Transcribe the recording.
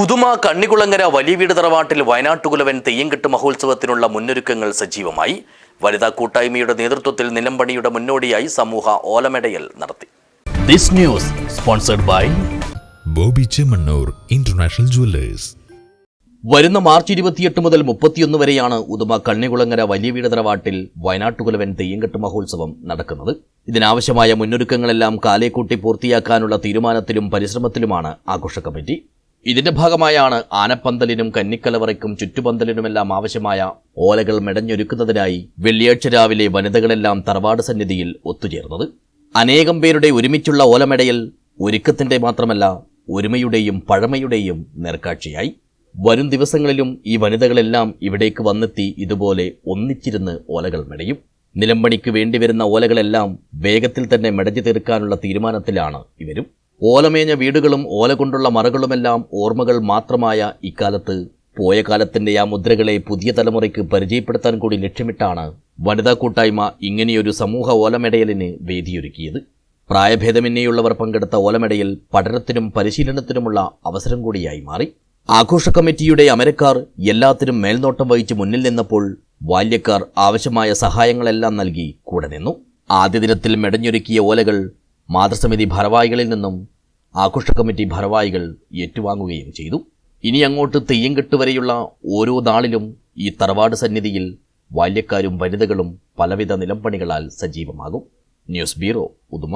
ഉദുമ കണ്ണികുളങ്ങര വലിയ വീട് തറവാട്ടിൽ വയനാട്ടുകുലവൻ തെയ്യംകെട്ട് മഹോത്സവത്തിനുള്ള മുന്നൊരുക്കങ്ങൾ സജീവമായി. വനിതാ കൂട്ടായ്മയുടെ നേതൃത്വത്തിൽ നിലമ്പണിയുടെ മുന്നോടിയായി സമൂഹ ഓലമെടയൽ നടത്തി. This news sponsored by Boby Chemmanur International Jewellers. വരുന്ന മാർച്ച് ഇരുപത്തിയെട്ട് മുതൽ മുപ്പത്തിയൊന്ന് വരെയാണ് ഉദുമ കണ്ണികുളങ്ങര വലിയ വീട് തറവാട്ടിൽ വയനാട്ടുകുലവൻ തെയ്യംകെട്ട് മഹോത്സവം നടക്കുന്നത്. ഇതിനാവശ്യമായ മുന്നൊരുക്കങ്ങളെല്ലാം കാലേക്കൂട്ടി പൂർത്തിയാക്കാനുള്ള തീരുമാനത്തിലും പരിശ്രമത്തിലുമാണ് ആഘോഷ കമ്മിറ്റി. ഇതിന്റെ ഭാഗമായാണ് ആനപ്പന്തലിനും കന്നിക്കലവറയ്ക്കും ചുറ്റുപന്തലിനുമെല്ലാം ആവശ്യമായ ഓലകൾ മെടഞ്ഞൊരുക്കുന്നതിനായി വെള്ളിയാഴ്ച രാവിലെ വനിതകളെല്ലാം തറവാട് സന്നിധിയിൽ ഒത്തുചേർന്നത്. അനേകം പേരുടെ ഒരുമിച്ചുള്ള ഓലമെടയിൽ ഒരുക്കത്തിന്റെ മാത്രമല്ല ഒരുമയുടെയും പഴമയുടെയും നേർക്കാഴ്ചയായി. വരും ദിവസങ്ങളിലും ഈ വനിതകളെല്ലാം ഇവിടേക്ക് വന്നെത്തി ഇതുപോലെ ഒന്നിച്ചിരുന്ന് ഓലകൾ മെടയും. നിലമ്പണിക്ക് വേണ്ടിവരുന്ന ഓലകളെല്ലാം വേഗത്തിൽ തന്നെ മെടഞ്ഞു തീർക്കാനുള്ള തീരുമാനത്തിലാണ് ഇവരും. ഓലമേഞ്ഞ വീടുകളും ഓല കൊണ്ടുള്ള മറകളുമെല്ലാം ഓർമ്മകൾ മാത്രമായ ഇക്കാലത്ത്. പോയ കാലത്തിന്റെ ആ മുദ്രകളെ പുതിയ തലമുറയ്ക്ക് പരിചയപ്പെടുത്താൻ കൂടി ലക്ഷ്യമിട്ടാണ് വനിതാ കൂട്ടായ്മ ഇങ്ങനെയൊരു സമൂഹ ഓലമെടയലിന് വേദിയൊരുക്കിയത്. പ്രായഭേദമന്യേയുള്ളവർ പങ്കെടുത്ത ഓലമെടയിൽ പഠനത്തിനും പരിശീലനത്തിനുമുള്ള അവസരം കൂടിയായി മാറി. ആഘോഷ കമ്മിറ്റിയുടെ അമരക്കാർ എല്ലാത്തിനും മേൽനോട്ടം വഹിച്ച് മുന്നിൽ നിന്നപ്പോൾ ബാല്യക്കാർ ആവശ്യമായ സഹായങ്ങളെല്ലാം നൽകി കൂടെ നിന്നു. ആദ്യ ദിനത്തിൽ മെടഞ്ഞൊരുക്കിയ ഓലകൾ മാതൃസമിതി ഭാരവാഹികളിൽ നിന്നും ആഘോഷ കമ്മിറ്റി ഭാരവാഹികൾ ഏറ്റുവാങ്ങുകയും ചെയ്തു. ഇനി അങ്ങോട്ട് തെയ്യംകെട്ട് വരെയുള്ള ഓരോ നാളിലും ഈ തറവാട് സന്നിധിയിൽ ബാല്യക്കാരും വനിതകളും പലവിധ നിലംപണികളാൽ സജീവമാകും. News bureau Uduma.